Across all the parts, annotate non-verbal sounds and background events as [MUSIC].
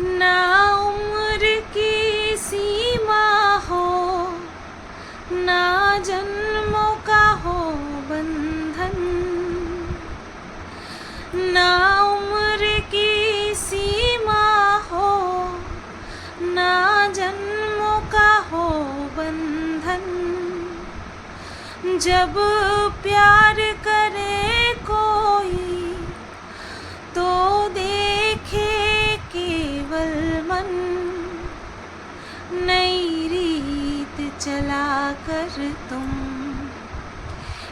ना उम्र की सीमा हो, ना जन्मों का हो बंधन। ना उम्र की सीमा हो, ना जन्मों का हो बंधन। जब प्यार करे चला कर तुम।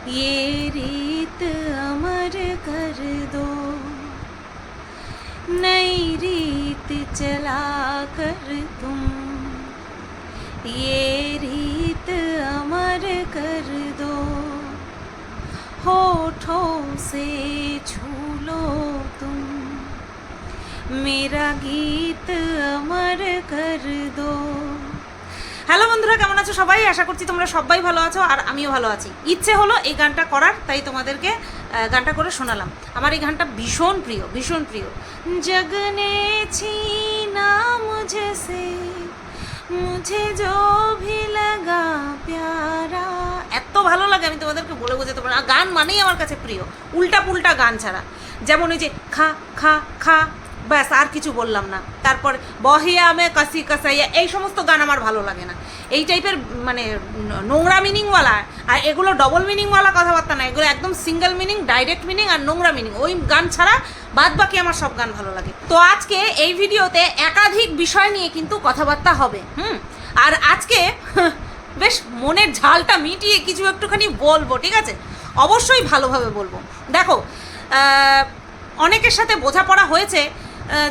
ये रीत अमर कर दो। नई रीत चला कर तुम। ये रीत अमर कर दो। होठों से छू लो तुम। मेरा गीत अमर कर दो। হ্যালো বন্ধুরা, কেমন আছো সবাই? আশা করছি তোমরা সবাই ভালো আছো আর আমিও ভালো আছি। ইচ্ছে হলো এই গানটা করার, তাই তোমাদেরকে গানটা করে শোনালাম। আমার এই গানটা ভীষণ প্রিয় ভীষণ প্রিয়। জগনে ছি না মুঝে সে মুঝে জো লাগা প্যারা। এত ভালো লাগে, আমি তোমাদেরকে বলে বুঝাতে পারি গান মানেই আমার কাছে প্রিয় উল্টা পুল্টা গান ছাড়া। যেমন ওই যে খা খা খা ব্যাস, আর কিছু বললাম না। তারপর, বহিয়া মে কাসি কাসাইয়া, এই সমস্ত গান আমার ভালো লাগে না। এই টাইপের মানে নোংরা মিনিংওয়ালা আর এগুলো ডবল মিনিংওয়ালা কথাবার্তা না। এগুলো একদম সিঙ্গেল মিনিং ডাইরেক্ট মিনিং আর নোংরা মিনিং ওই গান ছাড়া বাদ বাকি আমার সব গান ভালো লাগে। তো আজকে এই ভিডিওতে একাধিক বিষয় নিয়ে কিন্তু কথাবার্তা হবে, হুম? আর আজকে, [LAUGHS] বেশ, মনের ঝালটা মিটিয়ে কিছু একটুখানি বলব, ঠিক আছে? অবশ্যই ভালোভাবে বলব। দেখো অনেকের সাথে বোঝাপড়া হয়েছে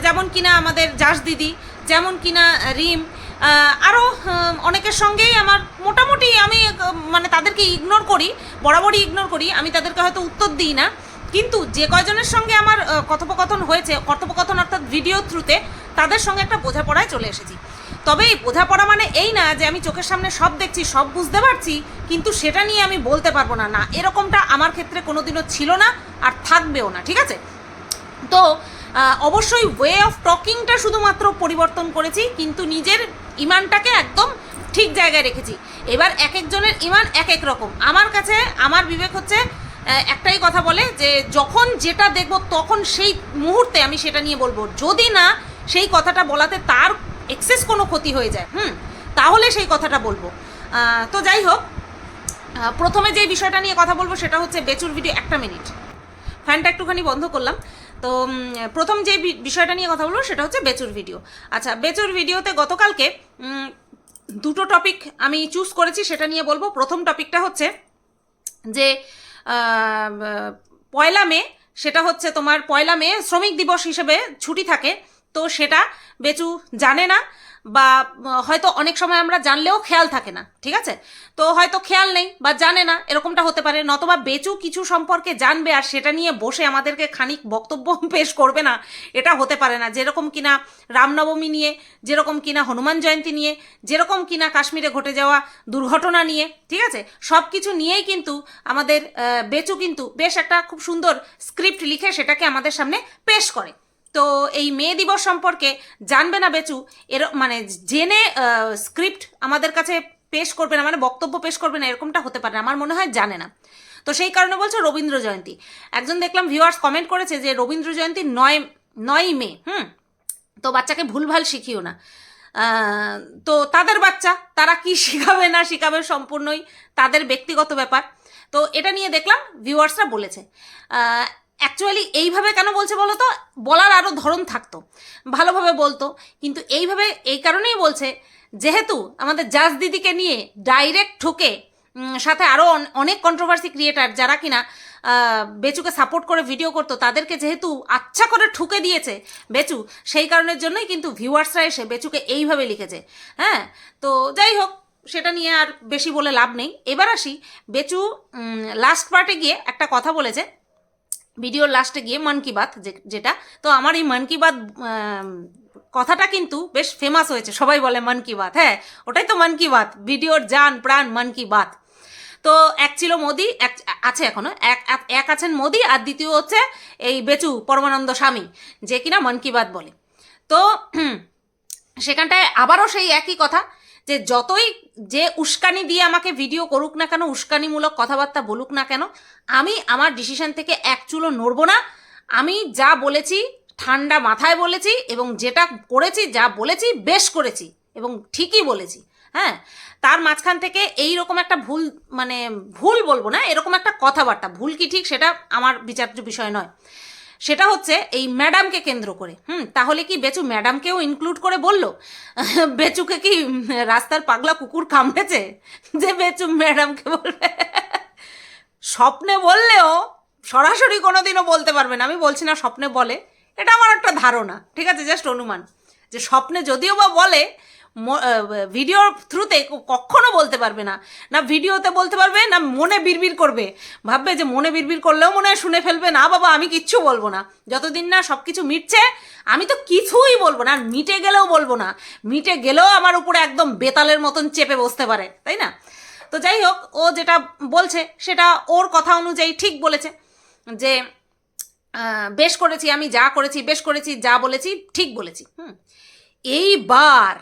যেমন কিনা আমাদের জাস দিদি, যেমন কিনা রিম আরও অনেকের সঙ্গেই আমার মোটামুটি আমি মানে তাদেরকে ইগনোর করি, বরাবরই ইগনোর করি, আমি তাদেরকে হয়তো উত্তর দিই না। কিন্তু যে কয়জনের সঙ্গে আমার কথোপকথন হয়েছে, কথোপকথন অর্থাৎ ভিডিও থ্রুতে তাদের সঙ্গে একটা বোঝাপড়ায় চলে এসেছি। তবে এই বোঝাপড়া মানে এই না যে আমি চোখের সামনে সব দেখছি, সব বুঝতে পারছি, কিন্তু সেটা নিয়ে আমি বলতে পারব না। না, এরকমটা আমার ক্ষেত্রে কোনোদিনও ছিল না আর থাকবেও না, ঠিক আছে? তো অবশ্যই ওয়ে অফ টকিংটা শুধুমাত্র পরিবর্তন করেছি, কিন্তু নিজের ইমানটাকে একদম ঠিক জায়গায় রেখেছি। এবার এক একজনের ইমান এক এক রকম। আমার কাছে, আমার বিবেক হচ্ছে একটাই কথা বলে যে যখন যেটা দেখব তখন সেই মুহূর্তে আমি সেটা নিয়ে বলব। যদি না সেই কথাটা বলাতে তার এক্সেস কোনো ক্ষতি হয়ে যায়, হুম, তাহলে সেই কথাটা বলব। তো যাই হোক প্রথমে যে বিষয়টা নিয়ে কথা বলব সেটা হচ্ছে বেচুর ভিডিও একটা মিনিট। ফ্যানটা একটুখানি বন্ধ করলাম। তো প্রথম যে বিষয়টা নিয়ে কথা বলব সেটা হচ্ছে বেচুর ভিডিও। আচ্ছা বেচুর ভিডিওতে গতকালকে দুটো টপিক আমি চুজ করেছি সেটা নিয়ে বলব। প্রথম টপিকটা হচ্ছে যে পয়লা মে, সেটা হচ্ছে তোমার পয়লা মে শ্রমিক দিবস হিসেবে ছুটি থাকে। তো সেটা বেচু জানে না। বা হয়তো অনেক সময় আমরা জানলেও খেয়াল থাকে না, ঠিক আছে? তো হয়তো খেয়াল নেই বা জানে না, এরকমটা হতে পারে, নতবা বেচু কিছু সম্পর্কে জানবে আর সেটা নিয়ে বসে আমাদেরকে খানিক বক্তব্য [LAUGHS] পেশ করবে না, এটা হতে পারে না। যেরকম কিনা রামনবমী নিয়ে, যেরকম কিনা হনুমান জয়ন্তী নিয়ে, যেরকম কিনা কাশ্মীরে ঘটে যাওয়া দুর্ঘটনা নিয়ে, ঠিক আছে? সব কিছু নিয়েই কিন্তু আমাদের বেচু কিন্তু বেশ একটা খুব সুন্দর স্ক্রিপ্ট লিখে সেটাকে আমাদের সামনে পেশ করে। তো এই মে দিবস সম্পর্কে জানবে না বেচু? এর মানে জেনে স্ক্রিপ্ট আমাদের কাছে পেশ করবে না মানে বক্তব্য পেশ করবে না, এরকমটা হতে পারে না, আমার মনে হয় জানে না। তো সেই কারণে বলছে রবীন্দ্র জয়ন্তী। একজন দেখলাম ভিউয়ার্স কমেন্ট করেছে যে রবীন্দ্র জয়ন্তী নয়, নয়ই মে, হুম? তো বাচ্চাকে ভুলভাল শিখিও না। তো তাদের বাচ্চা, তারা কি শিখাবে না শিখাবে সম্পূর্ণই তাদের ব্যক্তিগত ব্যাপার। তো এটা নিয়ে দেখলাম ভিউয়ার্সরা বলেছে। অ্যাকচুয়ালি এইভাবে কেন বলছে বলো তো? বলার আরও ধরন থাকতো। ভালোভাবে বলতো। কিন্তু এইভাবে, এই কারণেই বলছে, যেহেতু আমাদের জাজ দিদিকে নিয়ে ডাইরেক্ট ঠুকে সাথে আরও অনেক কন্ট্রোভার্সি ক্রিয়েটার যারা কিনা বেচুকে সাপোর্ট করে ভিডিও করতো, তাদেরকে যেহেতু আচ্ছা করে ঠুকে দিয়েছে বেচু, সেই কারণের জন্যই কিন্তু ভিউয়ার্সরা এসে বেচুকে এইভাবে লিখেছে। হ্যাঁ? তো যাই হোক, সেটা নিয়ে আর বেশি বলে লাভ নেই। এবার আসি, বেচু লাস্ট পার্টে গিয়ে একটা কথা বলেছে। ভিডিওর লাস্টে গিয়ে মন কি বাত যেটা। তো আমার এই মন কি বাত কথাটা কিন্তু বেশ ফেমাস হয়েছে। সবাই বলে মন কি বাত হ্যাঁ? ওটাই তো মন কি বাত। ভিডিওর জান, প্রাণ, মন কি বাত। তো এক ছিল মোদি, এক আছে এখনও। এক- এক আছেন মোদি আর দ্বিতীয় হচ্ছে এই বেচু, পরমানন্দ স্বামী, যে কিনা মন কি বাত বলে। তো [CLEARS THROAT] সেখানটায় আবারও সেই একই কথা। যে যতই যে উস্কানি দিয়ে আমাকে ভিডিও করুক না কেন, উস্কানিমূলক কথাবার্তা বলুক না কেন, আমি আমার ডিসিশন থেকে এক চুলো নড়বো না। আমি যা বলেছি, ঠান্ডা মাথায় বলেছি এবং যেটা করেছি, যা বলেছি, বেশ করেছি এবং ঠিকই বলেছি হ্যাঁ? তার মাঝখান থেকে এই রকম একটা ভুল মানে ভুল বলব না, এরকম একটা কথাবার্তা, ভুল কি ঠিক সেটা আমার বিচার্য বিষয় নয়। সেটা হচ্ছে এই ম্যাডামকে কেন্দ্র করে। হুম, তাহলে কি বেচু ম্যাডামকেও ইনক্লুড করে বলল? [LAUGHS] বেচুকে কি রাস্তার পাগলা কুকুর কামড়েছে? যে বেচু ম্যাডামকে বলবে। [LAUGHS] স্বপ্নে বললেও সরাসরি কোনোদিনও বলতে পারবে না। আমি বলছি না স্বপ্নে বলে। এটা আমার একটা ধারণা। ঠিক আছে? জাস্ট অনুমান। যে স্বপ্নে যদিও বা বলে ভিডিওর থ্রুতে কখনো বলতে পারবে না। না ভিডিওতে বলতে পারবে, না মনে বিড়বিড় করবে। ভাববে যে মনে বিড়বিড় করলেও মনে হয় শুনে ফেলবে, না বাবা, আমি কিচ্ছু বলব না। যতদিন না সব কিছু মিটছে, আমি তো কিছুই বলব না, আর মিটে গেলেও বলব না। মিটে গেলেও আমার উপরে একদম বেতালের মতন চেপে বসতে পারে, তাই না? তো যাই হোক, ও যেটা বলছে, সেটা ওর কথা অনুযায়ী ঠিক বলেছে যে বেশ করেছি, আমি যা করেছি, বেশ করেছি, যা বলেছি, ঠিক বলেছি। হুম। এইবার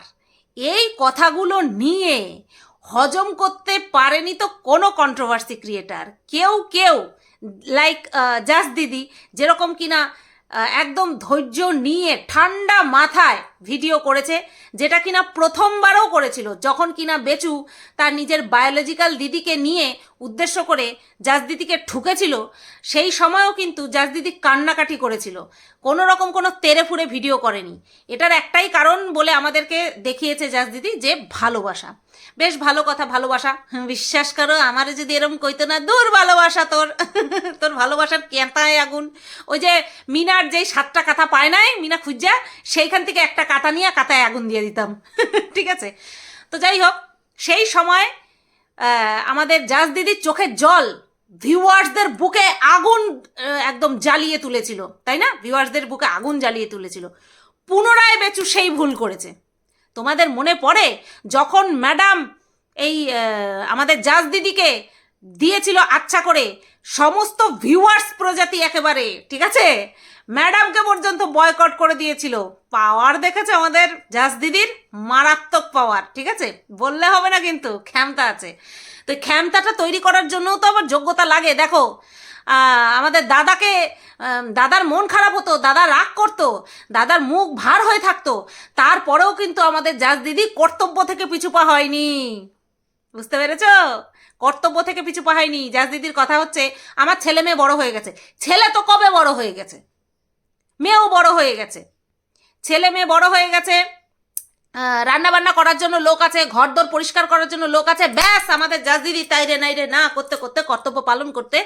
এই কথাগুলো নিয়ে হজম করতে পারেনি তো কোনো কন্ট্রোভার্সি ক্রিয়েটার কেউ কেউ লাইক জাস দিদি, যেরকম কিনা একদম ধৈর্য নিয়ে ঠান্ডা মাথায় ভিডিও করেছে, যেটা কিনা প্রথমবারও করেছিল। যখন কিনা বেচু তার নিজের বায়োলজিক্যাল দিদিকে নিয়ে উদ্দেশ্য করে জাস দিদিকে ঠুকেছিল, সেই সময়ও কিন্তু জাস দিদি কান্নাকাটি করেছিল। কোনো রকম কোনো তেরে ফুরে ভিডিও করেনি। এটার একটাই কারণ বলে আমাদেরকে দেখিয়েছে জাস দিদি যে ভালোবাসা। বেশ ভালো কথা, ভালোবাসা। বিশ্বাস করো, আমারে যদি এরম কইতো না, দূর ভালোবাসা তোর। [LAUGHS] তোর ভালোবাসার কেতায় আগুন। ওই যে মিনার যেই সাতটা কাঁথা পায় নাই, মিনা খুঁজা, সেইখান থেকে একটা কাঁথা নিয়ে কাঁথায় আগুন দিয়ে দিতাম। [LAUGHS] ঠিক আছে? তো যাই হোক, সেই সময় আমাদের জাজ দিদির চোখের জল ভিউয়ার্সদের বুকে আগুন একদম জ্বালিয়ে তুলেছিল। তাই না? ভিউয়ার্সদের বুকে আগুন জ্বালিয়ে তুলেছিল। পুনরায় বেচু সেই ভুল করেছে। তোমাদের মনে পড়ে যখন ম্যাডাম এই আমাদের জাজ দিদিকে দিয়েছিল আচ্ছা করে, সমস্ত ভিউয়ার্স প্রজাতি একেবারে, ঠিক আছে? ম্যাডামকে পর্যন্ত বয়কট করে দিয়েছিল। পাওয়ার দেখেছে আমাদের? জাজ দিদির মারাত্মক পাওয়ার, ঠিক আছে? বললে হবে না কিন্তু, ক্ষমতা আছে। তো ক্ষমতাটা তৈরি করার জন্যও তো আবার যোগ্যতা লাগে। দেখো আমাদের দাদাকে দাদার মন খারাপ হতো, দাদা রাগ করতো, দাদার মুখ ভার হয়ে থাকতো। তারপরেও কিন্তু আমাদের জাজ দিদি কর্তব্য থেকে পিছু পা হয়নি। বুঝতে পেরেছ? কর্তব্য থেকে পিছু পা হয়নি। জাজ দিদির কথা হচ্ছে, আমার ছেলে মেয়ে বড় হয়ে গেছে। ছেলে তো কবে বড় হয়ে গেছে? মেয়েও বড় হয়ে গেছে। ছেলে মেয়ে বড় হয়ে গেছে রান্না বান্না করার জন্য লোক আছে ঘর দর পরিষ্কার করার জন্য লোক আছে। ব্যাস, আমাদের জাজ দিদি, তাই রে, নাই রে, না, করতে করতে, কর্তব্য পালন করতে।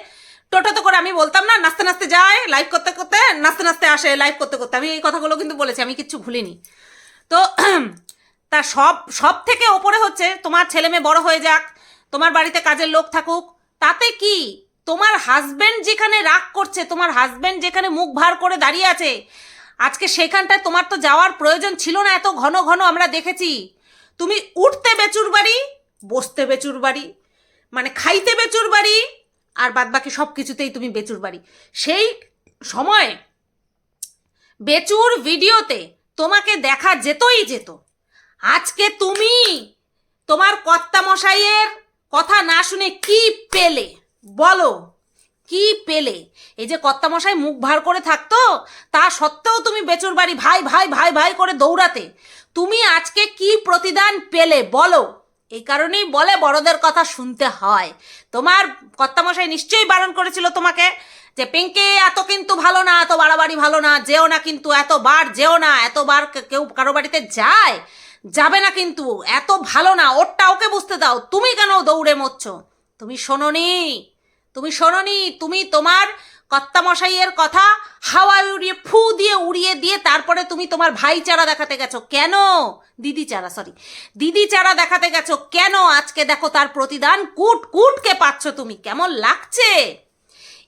টোটোতে করে আমি বলতাম, না, নাচতে নাচতে যায় লাইভ করতে করতে, নাচতে নাচতে আসে লাইভ করতে করতে। আমি এই কথাগুলো কিন্তু বলেছি, আমি কিচ্ছু ভুলিনি। তো [CLEARS THROAT] তা সব সব থেকে ওপরে হচ্ছে, তোমার ছেলে মেয়ে বড় হয়ে যাক, তোমার বাড়িতে কাজের লোক থাকুক, তাতে কি তোমার হাজব্যান্ড যেখানে রাগ করছে, তোমার হাজব্যান্ড যেখানে মুখ ভার করে দাঁড়িয়ে আছে, আজকে সেখানটায় তোমার তো যাওয়ার প্রয়োজন ছিল না, এত ঘন ঘন আমরা দেখেছি। তুমি উঠতে বেচুর বাড়ি, বসতে বেচুর বাড়ি মানে খাইতে বেচুর বাড়ি, আর বাদ বাকি সব কিছুতেই তুমি বেচুর বাড়ি। সেই সময় বেচুর ভিডিওতে তোমাকে দেখা যেতই যেত। আজকে তুমি তোমার কর্তা মশাইয়ের কথা না শুনে কি পেলে? বলো, কি পেলে? এই যে কর্তা মশাই মুখ ভার করে থাকতো, তা সত্ত্বেও তুমি বেচুর বাড়ি ভাই ভাই ভাই ভাই করে দৌড়াতে। তুমি আজকে কি প্রতিদান পেলে বলো? এই কারণেই বলে বড়দের কথা শুনতে হয়। তোমার কর্তামশাই নিশ্চয়ই বারণ করেছিল তোমাকে যে, পিঙ্কি, এত কিন্তু ভালো না, এত বাড়াবাড়ি ভালো না, যেও না কিন্তু, এতবার যেও না, এতবার কেউ কারও বাড়িতে যায়, যাবে না কিন্তু, এত ভালো না, ওরটা ওকে বুঝতে দাও, তুমি কেন দৌড়ে মরছ? তুমি শোনোনি। তুমি শোনি তুমি তোমার কর্তামশাইয়ের কথা হাওয়ায় উড়িয়ে, ফু দিয়ে উড়িয়ে দিয়ে তারপরে তুমি তোমার ভাইচারা দেখাতে গেছো। কেন? দিদি চারা সরি দিদি চারা দেখাতে গেছো। কেন? আজকে দেখো তার প্রতিদান কুট কুটকে পাচ্ছ তুমি। কেমন লাগছে?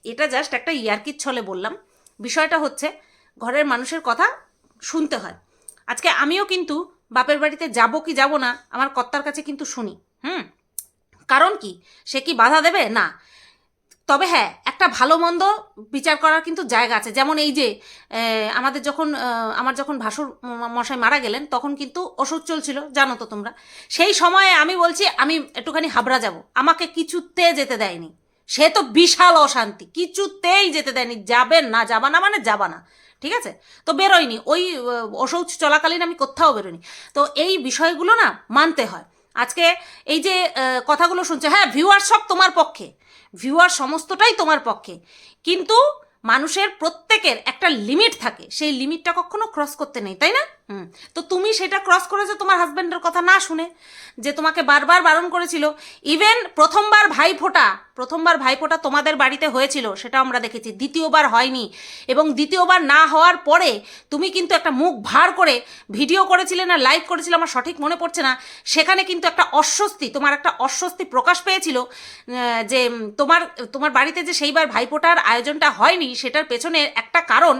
এটা জাস্ট একটা ইয়ার্কির ছলে বললাম। বিষয়টা হচ্ছে, ঘরের মানুষের কথা শুনতে হয়। আজকে আমিও কিন্তু বাপের বাড়িতে যাব কি যাব না, আমার কর্তার কাছে কিন্তু শুনি। হুম? কারণ কি? সে কি বাধা দেবে? না। তবে হ্যাঁ একটা ভালো মন্দ বিচার করার কিন্তু জায়গা আছে। যেমন এই যে আমাদের যখন আমার যখন ভাসুর মশাই মারা গেলেন, তখন কিন্তু ওষুধ চলছিল, জানো তো তোমরা। সেই সময়ে আমি বলছি, আমি একটুখানি হাবড়া যাব। আমাকে কিছুতে যেতে দেয়নি। সে তো বিশাল অশান্তি। কিছুতেই যেতে দেয়নি। যাবে না, যাবা না মানে যাবা না। ঠিক আছে? তো বেরোয়নি। ওই ওষুধ চলাকালীন আমি কোথাও বেরোয়নি। তো এই বিষয়গুলো না মানতে হয়। আজকে এই যে কথাগুলো শুনছে হ্যাঁ ভিউয়ার সব তোমার পক্ষে। ভিউয়ার সমস্তটাই তোমার পক্ষে। কিন্তু মানুষের প্রত্যেকের একটা লিমিট থাকে। সেই লিমিটটা কখনো ক্রস করতে নেই, তাই না? হুম। তো তুমি সেটা ক্রস করেছ তোমার হাজব্যান্ডের কথা না শুনে, যে তোমাকে বারবার বারণ করেছিল। ইভেন প্রথমবার ভাইফোঁটা প্রথমবার ভাইফোঁটা তোমাদের বাড়িতে হয়েছিল সেটা আমরা দেখেছি। দ্বিতীয়বার হয়নি। এবং দ্বিতীয়বার না হওয়ার পরে তুমি কিন্তু একটা মুখ ভার করে ভিডিও করেছিলে না লাইভ করেছিলে, আমার সঠিক মনে পড়ছে না। সেখানে কিন্তু একটা অস্বস্তি, তোমার একটা অস্বস্তি প্রকাশ পেয়েছিল যে তোমার তোমার বাড়িতে যে সেইবার ভাইফোঁটার আয়োজনটা হয়নি, সেটার পেছনে একটা কারণ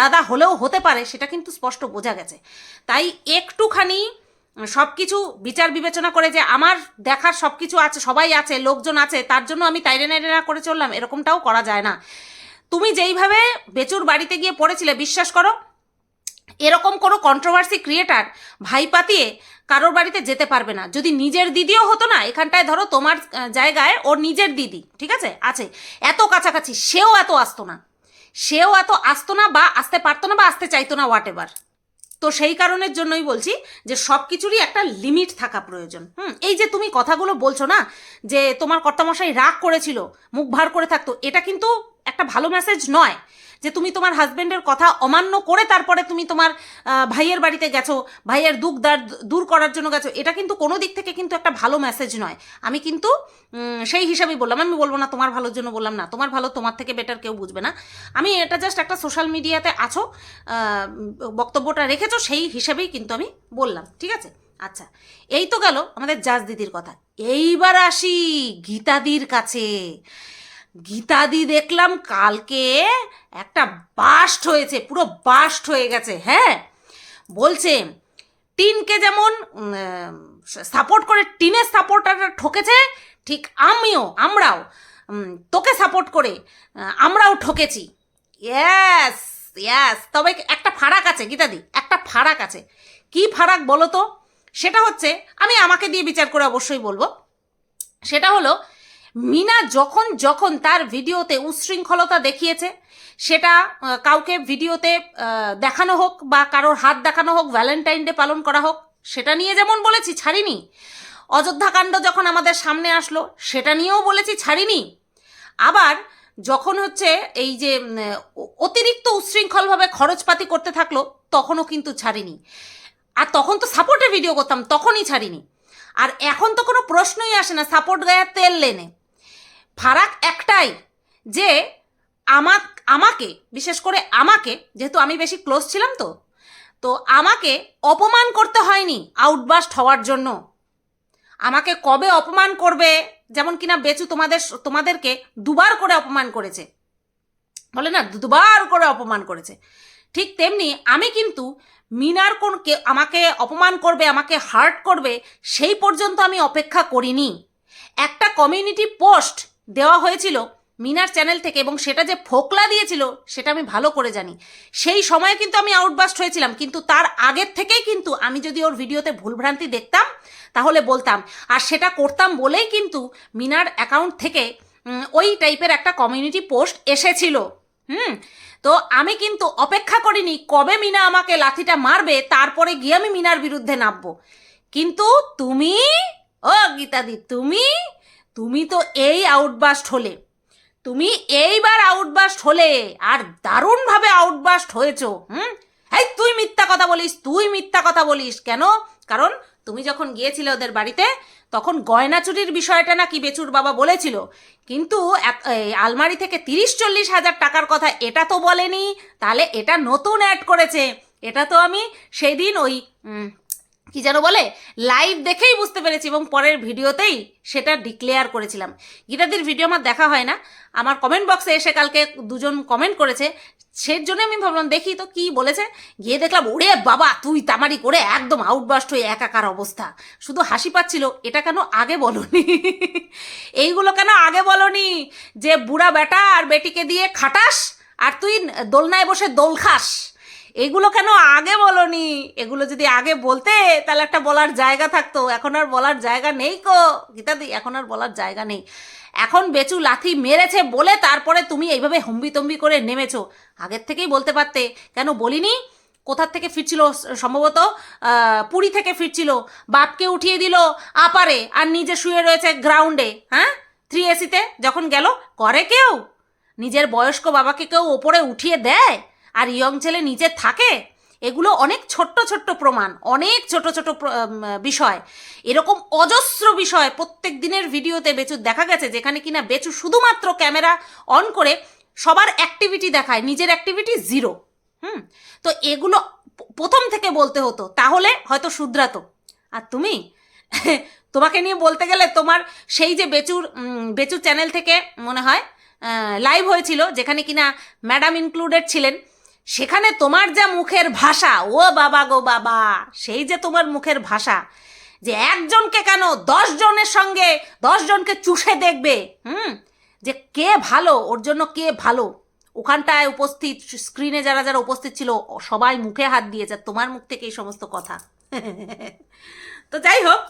দাদা হলেও হতে পারে, সেটা কিন্তু স্পষ্ট বোঝা গেছে। তাই একটুখানি সব কিছু বিচার বিবেচনা করে যে আমার দেখার সব কিছু আছে, সবাই আছে, লোকজন আছে, তার জন্য আমি তাইরে নাইরে না করে চললাম, এরকমটাও করা যায় না। তুমি যেইভাবে বেচুর বাড়িতে গিয়ে পড়েছিলে, বিশ্বাস করো, এরকম কোনো কন্ট্রোভার্সি ক্রিয়েটার ভাই পাতিয়ে কারোর বাড়িতে যেতে পারবে না। যদি নিজের দিদিও হতো না, এখানটায় ধরো তোমার জায়গায় ওর নিজের দিদি, ঠিক আছে? আছে। এত কাছাকাছি, সেও এত আসতো না। সেও এত আসতো না বা আসতে পারতো না বা আসতে চাইতো না হোয়াট এভার তো সেই কারণের জন্যই বলছি যে সব কিছুরই একটা লিমিট থাকা প্রয়োজন। হুম, এই যে তুমি কথাগুলো বলছো না, যে তোমার কর্তামশাই রাগ করেছিল, মুখ ভার করে থাকতো, এটা কিন্তু একটা ভালো মেসেজ নয়। যে তুমি তোমার হাজব্যান্ডের কথা অমান্য করে তারপরে তুমি তোমার ভাইয়ের বাড়িতে গেছো, ভাইয়ের দুঃখ দার দূর করার জন্য গেছো, এটা কিন্তু কোনো দিক থেকে কিন্তু একটা ভালো মেসেজ নয়। আমি কিন্তু সেই হিসাবেই বললাম, আমি বলব না তোমার ভালোর জন্য বললাম না, তোমার ভালো তোমার থেকে বেটার কেউ বুঝবে না। আমি এটা জাস্ট একটা সোশ্যাল মিডিয়াতে আছো বক্তব্যটা রেখেছো, সেই হিসাবেই কিন্তু আমি বললাম, ঠিক আছে? আচ্ছা এই তো গেল আমাদের জাজ দিদির কথা। এইবার আসি গীতাদির কাছে। গীতাদি দেখলাম কালকে একটা বাস্ট হয়েছে, পুরো বাস্ট হয়ে গেছে হ্যাঁ? বলছে, টিনকে যেমন সাপোর্ট করে, টিনের সাপোর্টাররা ঠকেছে, ঠিক আমিও, আমরাও তোকে সাপোর্ট করে আমরাও ঠকেছি। ইয়াস ইয়াস তবে একটা ফারাক আছে গীতাদি, একটা ফারাক আছে। কি ফারাক বলো তো? সেটা হচ্ছে, আমি আমাকে দিয়ে বিচার করে অবশ্যই বলব। সেটা হলো মিনা যখন যখন তার ভিডিওতে উচ্ছৃঙ্খলতা দেখিয়েছে, সেটা কাউকে ভিডিওতে দেখানো হোক বা কারোর হাত দেখানো হোক ভ্যালেন্টাইন ডে পালন করা হোক, সেটা নিয়ে যেমন বলেছি, ছাড়িনি। অযোধ্যাকাণ্ড যখন আমাদের সামনে আসলো, সেটা নিয়েও বলেছি, ছাড়িনি। আবার যখন হচ্ছে এই যে অতিরিক্ত উচ্ছৃঙ্খলভাবে খরচপাতি করতে থাকল, তখনও কিন্তু ছাড়িনি। আর তখন তো সাপোর্টে ভিডিও করতাম, তখনই ছাড়িনি। আর এখন তো কোনো প্রশ্নই আসে না সাপোর্ট গায়ে তেল লেনে। ফারাক একটাই যে আমা আমাকে, বিশেষ করে আমাকে, যেহেতু আমি বেশি ক্লোজ ছিলাম তো তো আমাকে অপমান করতে হয়নি আউটবাস্ট হওয়ার জন্য। আমাকে কবে অপমান করবে? যেমন কিনা বেচু তোমাদের, তোমাদেরকে দুবার করে অপমান করেছে। বলে না, দুবার করে অপমান করেছে। ঠিক তেমনি আমি কিন্তু মিনার কোন আমাকে অপমান করবে, আমাকে হার্ট করবে, সেই পর্যন্ত আমি অপেক্ষা করিনি। একটা কমিউনিটি পোস্ট দেওয়া হয়েছিল মিনার চ্যানেল থেকে এবং সেটা যে ফোকলা দিয়েছিল, সেটা আমি ভালো করে জানি। সেই সময় কিন্তু আমি আউটবাস্ট হয়েছিলাম, কিন্তু তার আগের থেকেই কিন্তু আমি যদি ওর ভিডিওতে ভুলভ্রান্তি দেখতাম, তাহলে বলতাম। আর সেটা করতাম বলেই কিন্তু মিনার অ্যাকাউন্ট থেকে ওই টাইপের একটা কমিউনিটি পোস্ট এসেছিল। হুম? তো আমি কিন্তু অপেক্ষা করিনি, কবে মিনা আমাকে লাথিটা মারবে, তারপরে গিয়ে আমি মিনার বিরুদ্ধে নামবো। কিন্তু তুমি, ও গীতাদি, তুমি তুমি তো এই আউটবাস্ট হলে। তুমি এইবার আউটবাস্ট হলে আর দারুণভাবে আউটবাস্ট হয়েছো, হুম? এই তুই মিথ্যা কথা বলিস, তুই মিথ্যা কথা বলিস কেন? কারণ তুমি যখন গিয়েছিলে ওদের বাড়িতে, তখন গয়না চুরির বিষয়টা নাকি বেচুর বাবা বলেছিল। কিন্তু আলমারি থেকে তিরিশ চল্লিশ হাজার টাকার কথা এটা তো বলেনি, তাহলে এটা নতুন অ্যাড করেছে। এটা তো আমি সেদিন ওই কি যেন বলে? লাইভ দেখেই বুঝতে পেরেছি এবং পরের ভিডিওতেই সেটা ডিক্লেয়ার করেছিলাম। গীতাদির ভিডিও আমার দেখা হয় না। আমার কমেন্ট বক্সে এসে কালকে দুজন কমেন্ট করেছে। সেই জন্য আমি ভাবলাম, দেখি তো কি বলেছে? গিয়ে দেখলাম, ওরে বাবা, তুই তামারি করে একদম আউটবাস্ট হয়ে একাকার অবস্থা। শুধু হাসি পাচ্ছিল, এটা কেন আগে বলনি? [LAUGHS] এইগুলো কেন আগে বলনি? যে বুড়া বেটা আর বেটিকে দিয়ে খাটাস, আর তুই দোলনায় বসে দোল খাস। এগুলো কেন আগে বলনি? এগুলো যদি আগে বলতে, তাহলে একটা বলার জায়গা থাকতো। এখন আর বলার জায়গা নেই কো? গীতাদি, এখন আর বলার জায়গা নেই। এখন বেচু লাথি মেরেছে বলে তারপরে তুমি এইভাবে হম্বি তম্বি করে নেমেছো। আগের থেকেই বলতে পারতে। কেন বলিনি? কোথার থেকে ফিরছিল সম্ভবত? পুরী থেকে ফিরছিল। বাপকে উঠিয়ে দিল আপারে আর নিজে শুয়ে রয়েছে গ্রাউন্ডে হ্যাঁ? থ্রি এসিতে যখন গেল, করে কেউ? নিজের বয়স্ক বাবাকে কেউ ওপরে উঠিয়ে দেয়? আর ইয়ং ছেলে নিজে থাকে, এগুলো অনেক ছোট্ট ছোট্ট প্রমাণ, অনেক ছোট ছোট বিষয়। এরকম অজস্র বিষয় প্রত্যেক দিনের ভিডিওতে বেচু, দেখা গেছে যেখানে কিনা বেচু শুধুমাত্র ক্যামেরা অন করে সবার অ্যাক্টিভিটি দেখায়, নিজের অ্যাক্টিভিটি জিরো হুম? তো এগুলো প্রথম থেকে বলতে হতো, তাহলে হয়তো শুধরাতো। আর তুমি? [LAUGHS] তোমাকে নিয়ে বলতে গেলে তোমার সেই যে বেচুর বেচুর চ্যানেল থেকে মনে হয় লাইভ হয়েছিল, যেখানে কিনা ম্যাডাম ইনক্লুডেড ছিলেন। সেখানে তোমার যা মুখের ভাষা, ও বাবা গো বাবা, সেই যে তোমার মুখের ভাষা, যে একজনকে কেন দশ জনের সঙ্গে দশ জনকে চুষে দেখবে, হুম? যে কে ভালো, ওর জন্য কে ভালো? ওখানটায় উপস্থিত স্ক্রিনে যারা যারা উপস্থিত ছিল, সবাই মুখে হাত দিয়েছে, তোমার মুখ থেকে এই সমস্ত কথা। [LAUGHS] তো যাই হোক,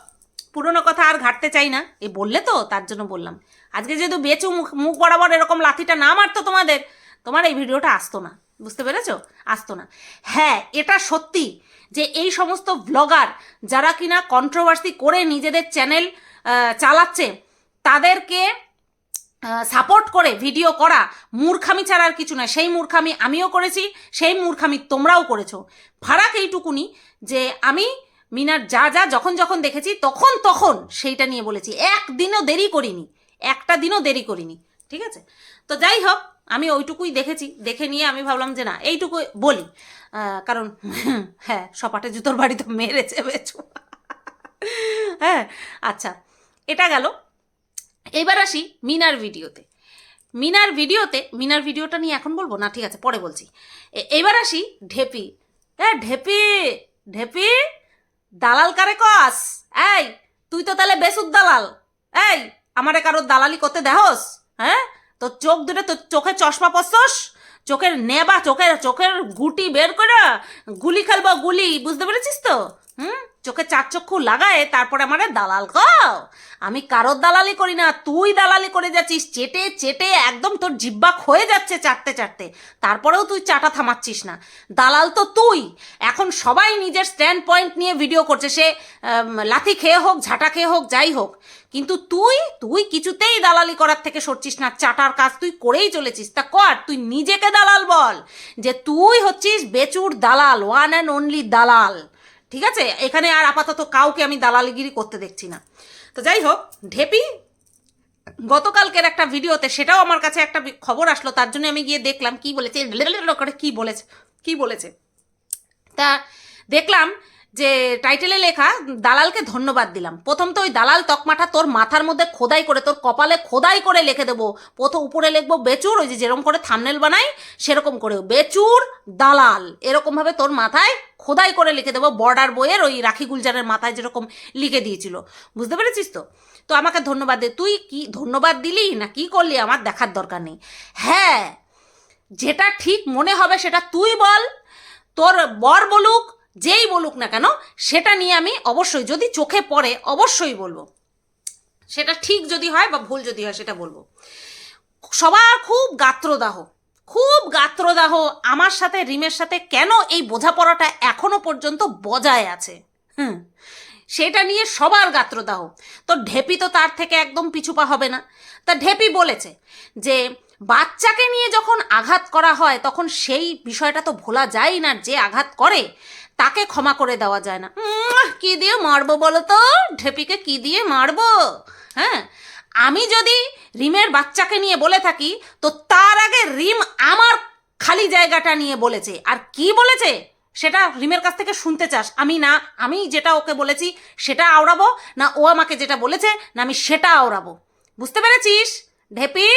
পুরনো কথা আর ঘাটতে চাই না। এ বললে তো, তার জন্য বললাম। আজকে যেহেতু বেচু মুখ মুখ বরাবর এরকম লাথিটা না মারতো তোমাদের, তোমার এই ভিডিওটা আসতো না। বুঝতে পেরেছ? আসতো না। হ্যাঁ এটা সত্যি যে এই সমস্ত ব্লগার যারা কিনা কন্ট্রোভার্সি করে নিজেদের চ্যানেল চালাচ্ছে, তাদেরকে সাপোর্ট করে ভিডিও করা মূর্খামি ছাড়া আর কিছু নয়। সেই মূর্খামি আমিও করেছি, সেই মূর্খামি তোমরাও করেছ। ফারাক এইটুকুনি যে আমি মিনার যা যা যখন যখন দেখেছি, তখন তখন সেইটা নিয়ে বলেছি। একদিনও দেরি করিনি। একটা দিনও দেরি করিনি। ঠিক আছে? তো যাই হোক আমি ওইটুকুই দেখেছি। দেখে নিয়ে আমি ভাবলাম যে না এইটুকু বলি। কারণ হ্যাঁ সপাটে জুতোর বাড়ি তো মেরেছে বেচু। হ্যাঁ আচ্ছা এটা গেল। এবার আসি মিনার ভিডিওতে। মিনার ভিডিওতে, মিনার ভিডিওটা নিয়ে এখন বলব? না, ঠিক আছে, পরে বলছি। এবার আসি ঢেপি। হ্যাঁ ঢেপি ঢেপি, দালাল কারে কস? এই, তুই তো তাহলে বেসুদ দালাল। এই, আমারে কারোর দালালি করতে দেহস? হ্যাঁ? তোর চোখ দুটো তোর চোখে চশমা পরছস? চোখের নেবা, চোখের চোখের গুটি বের করে গুলি খেলব, গুলি, বুঝতে পেরেছিস তো? হুম? চোখে চার চক্ষু লাগায় তারপরে আমারে দালাল কও আমি কারোর দালালি করি না, তুই দালালি করে যাচ্ছিস, চেটে চেটে একদম তোর জিব্বা ক্ষয়ে যাচ্ছে চাটতে চাটতে তারপরেও তুই চাটা থামাচ্ছিস না। দালাল তো তুই। এখন সবাই নিজের স্ট্যান্ড পয়েন্ট নিয়ে ভিডিও করছে, সে লাথি খেয়ে হোক, ঝাঁটা খেয়ে হোক, যাই হোক। কিন্তু তুই তুই কিছুতেই দালালি করার থেকে সরছিস না, চাটার কাজ তুই করেই চলেছিস। তা কর, তুই নিজেকে দালাল বল যে তুই হচ্ছিস বেচুর দালাল ওয়ান অ্যান্ড অনলি দালাল। ঠিক আছে? এখানে আর আপাতত কাউকে আমি দালালিগিরি করতে দেখছি না। তো যাই হোক, ঢেপি, গতকালকের একটা ভিডিওতে সেটাও আমার কাছে একটা খবর আসলো, তার জন্য আমি গিয়ে দেখলাম কি বলেছে কি বলেছে কি বলেছে, তা দেখলাম যে টাইটেলে লেখা, দালালকে ধন্যবাদ দিলাম। প্রথম তো ওই দালাল তকমাটা তোর মাথার মধ্যে খোদাই করে, তোর কপালে খোদাই করে লিখে দেবো। প্রথম উপরে লিখব, বেচুর, ওই যে যেরকম করে থামনেল বানাই, সেরকম করেও। বেচুর, দালাল এরকমভাবে তোর মাথায় খোদাই করে লিখে দেবো। বর্ডার বইয়ের ওই রাখি গুলজারের মাথায় যেরকম লিখে দিয়েছিল। বুঝতে পেরেছিস তো? তো আমাকে ধন্যবাদ দে। তুই কি ধন্যবাদ দিলি না কি করলি আমার দেখার দরকার নেই। হ্যাঁ যেটা ঠিক মনে হবে সেটা তুই বল। তোর বর বলুক যেই বলুক না কেন, সেটা নিয়ে আমি অবশ্যই যদি চোখে পড়ে, অবশ্যই বলব। সেটা ঠিক যদি হয় বা ভুল যদি হয়, সেটা বলব। সবার খুব গাত্রদাহ। খুব গাত্রদাহ আমার সাথে, রিমের সাথে কেন এই বোঝাপড়াটা এখনও পর্যন্ত বজায় আছে? হুম। সেটা নিয়ে সবার গাত্রদাহ। তো ঢেপি তো তার থেকে একদম পিছুপা হবে না। তা ঢেপি বলেছে যে, বাচ্চাকে নিয়ে যখন আঘাত করা হয়, তখন সেই বিষয়টা তো ভোলা যায় না যে আঘাত করে। তাকে ক্ষমা করে দেওয়া যায় না। কি দিয়ে মারবো বলো তো? ঢেপিকে কি দিয়ে মারবো? হ্যাঁ? আমি যদি রিমের বাচ্চাকে নিয়ে বলে থাকি, তো তার আগে রিম আমার খালি জায়গাটা নিয়ে বলেছে। আর কি বলেছে? সেটা রিমের কাছ থেকে শুনতে চাস। আমি না, আমি যেটা ওকে বলেছি, সেটা আওড়াবো। না, ও আমাকে যেটা বলেছে, না, আমি সেটা আওড়াবো। বুঝতে পেরেছিস? ঢেপি,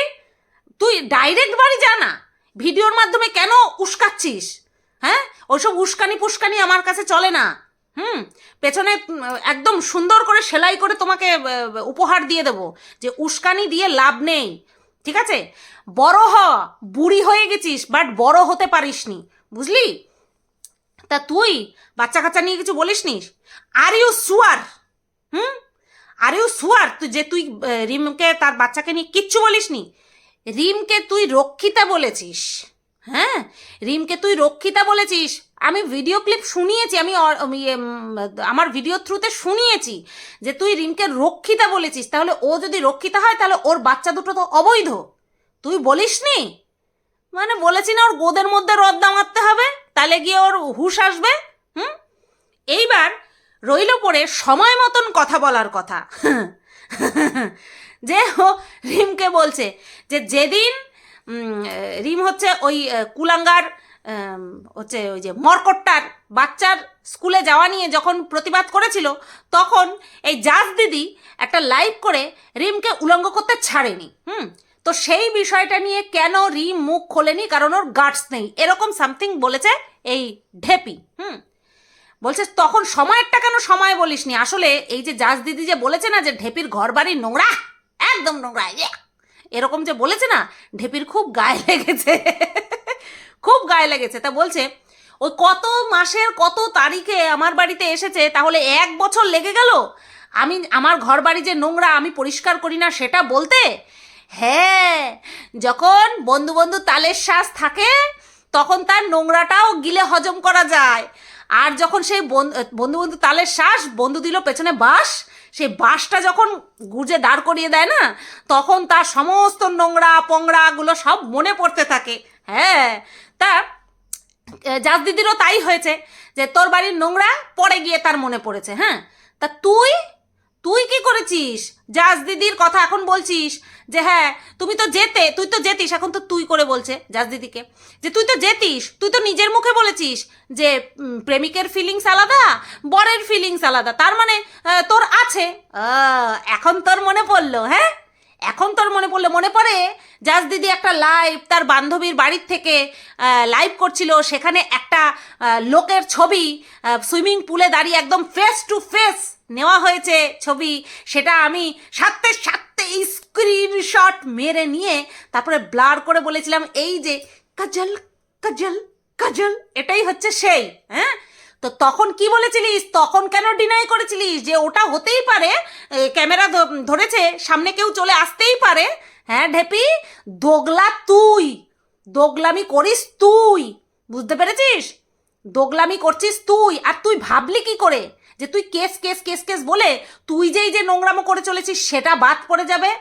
তুই ডাইরেক্ট বাড়ি যা না। ভিডিওর মাধ্যমে কেন উস্কাচ্ছিস? হ্যাঁ? ওইসব উস্কানি পুস্কানি আমার কাছে চলে না। হুম? পেছনে একদম সুন্দর করে সেলাই করে তোমাকে উপহার দিয়ে দেবো। যে উস্কানি দিয়ে লাভ নেই। ঠিক আছে? বড় হ, বুড়ি হয়ে গেছিস, বাট বড় হতে পারিসনি। বুঝলি? তা তুই বাচ্চা কাচ্চা নিয়ে কিছু বলিস নি? Are you sure hmm? Are you sure তুই যে তুই রিমকে, তার বাচ্চাকে নিয়ে কিচ্ছু বলিসনি? রিমকে তুই রক্ষিতা বলেছিস। হ্যাঁ? রিমকে তুই রক্ষিতা বলেছিস। আমি ভিডিও ক্লিপ শুনিয়েছি আমি এম, আমার ভিডিও থ্রুতে শুনিয়েছি যে তুই রিমকে রক্ষিতা বলেছিস। তাহলে ও যদি রক্ষিতা হয় তাহলে ওর বাচ্চা দুটো তো অবৈধ। তুই বলিসনি? মানে বলেছি না ওর গোদের মধ্যে রদ্দা মারতে হবে তাহলে গিয়ে ওর হুশ আসবে হুম? এইবার রইল পরে সময় মতন কথা বলার কথা। [LAUGHS] যে রিমকে বলছে যে যেদিন রিম হচ্ছে ওই কুলাঙ্গার হচ্ছে ওই যে মরকট্টার বাচ্চার স্কুলে যাওয়া নিয়ে যখন প্রতিবাদ করেছিল, তখন এই জাজ দিদি একটা লাইভ করে রিমকে উলঙ্গ করতে ছাড়েনি, হুম? তো সেই বিষয়টা নিয়ে কেন রিম মুখ খোলেনি? কারণ ওর গার্ডস নেই। এরকম সামথিং বলেছে এই ঢেপি, হুম? বলছে, তখন সময়েরটা কেন সময় বলিসনি? আসলে এই যে জাজ দিদি যে বলেছে না যে ঢেপির ঘর বাড়ি নোংরা, একদম নোংরা, ইয়া! এরকম যে বলেছে না, ঢেপির খুব গায়ে লেগেছে। খুব গায়ে লেগেছে। তা বলছে, ওই কত মাসের কত তারিখে আমার বাড়িতে এসেছে, তাহলে এক বছর লেগে গেল? আমি, আমার ঘর বাড়ি যে নোংরা আমি পরিষ্কার করি না সেটা বলতে? হ্যাঁ যখন বন্ধু বন্ধু তালের শ্বাস থাকে, তখন তার নোংরাটাও গিলে হজম করা যায়। আর যখন সেই বন্ধু বন্ধু তালের শ্বাস বন্ধু দিল পেছনে বাঁশ সেই বাসটা যখন গুজে দাঁড় করিয়ে দেয় না, তখন তার সমস্ত নোংরা পোংরাগুলো সব মনে পড়তে থাকে। হ্যাঁ তা জাজ দিদিরও তাই হয়েছে যে তোর বাড়ির নোংরা পরে গিয়ে তার মনে পড়েছে হ্যাঁ? তা তুই তুই কি করেছিস? জাজ দিদির কথা এখন বলছিস যে হ্যাঁ তুমি তো যেতে, তুই তো যেতিস, এখন তো তুই করে বলছে জাজ দিদিকে। যে, তুই তো যেতিস, তুই তো নিজের মুখে বলেছিস যে প্রেমিকের ফিলিংস আলাদা, বরের ফিলিংস আলাদা। তার মানে তোর আছে। এখন তোর মনে পড়ল হ্যাঁ? এখন তোর মনে পড়লে মনে পড়ে? জাজ দিদি একটা লাইভ তার বান্ধবীর বাড়ির থেকে লাইভ করছিল, সেখানে একটা লোকের ছবি সুইমিং পুলে দাঁড়িয়ে একদম ফেস টু ফেস নেওয়া হয়েছে ছবি। সেটা আমি সাথে সাথে স্ক্রিনশট মেরে নিয়ে তারপরে ব্লার করে বলেছিলাম, এই যে কাজল কাজল কাজল, এটাই হচ্ছে সেই হ্যাঁ? তো তখন কি বলেছিলিস? তখন কেন ডিনাই করেছিলিস যে ওটা হতেই পারে? ক্যামেরা ধরেছে, সামনে কেউ চলে আসতেই পারে। হ্যাঁ ঢেপি? দোগলা তুই। দোগলামি করিস তুই। বুঝতে পেরেছিস? দোগলামি করছিস তুই। আর তুই ভাবলি কি করে? যে তুই কেস কেস কেস কেস বলে তুই যেই যে নোংরামো করে চলেছিস, সেটা বাদ পড়ে যাবে?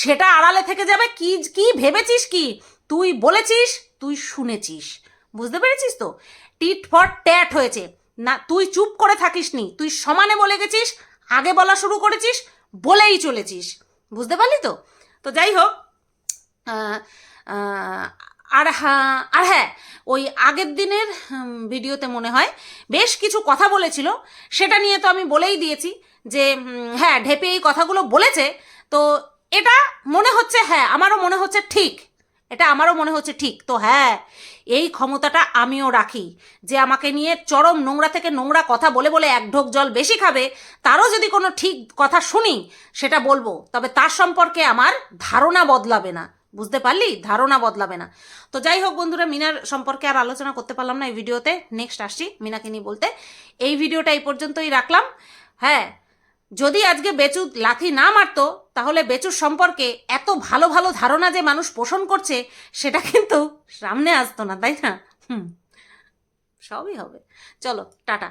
সেটা আড়ালে থেকে যাবে? কি কি ভেবেছিস কি? তুই বলেছিস, তুই শুনেছিস। বুঝতে পেরেছিস তো? টিট ফর ট্যাট হয়েছে। না, তুই চুপ করে থাকিসনি। তুই সমানে বলে গেছিস, আগে বলা শুরু করেছিস, বলেই চলেছিস। বুঝতে পারলি তো? তো যাই হোক আর হ্যাঁ আর হ্যাঁ ওই আগের দিনের ভিডিওতে মনে হয় বেশ কিছু কথা বলেছিল। সেটা নিয়ে তো আমি বলেই দিয়েছি যে হ্যাঁ ঢেপে এই কথাগুলো বলেছে। তো এটা মনে হচ্ছে হ্যাঁ আমারও মনে হচ্ছে ঠিক। এটা আমারও মনে হচ্ছে ঠিক। তো হ্যাঁ এই ক্ষমতাটা আমিও রাখি। যে আমাকে নিয়ে চরম নোংরা থেকে নোংরা কথা বলে বলে এক ঢোক জল বেশি খাবে, তারও যদি কোনো ঠিক কথা শুনি, সেটা বলব। তবে তার সম্পর্কে আমার ধারণা বদলাবে না। বুঝতে পারলি? ধারণা বদলাবে না। তো যাই হোক বন্ধুরা, মিনার সম্পর্কে আর আলোচনা করতে পারলাম না এই ভিডিওতে। নেক্সট আসছি মিনাকে নিয়ে বলতে। এই ভিডিওটা এই পর্যন্তই রাখলাম। হ্যাঁ যদি আজকে বেচু লাথি না মারত, তাহলে বেচুর সম্পর্কে এত ভালো ভালো ধারণা যে মানুষ পোষণ করছে, সেটা কিন্তু সামনে আসতো না, তাই না? হুম, সবই হবে। চলো, টাটা।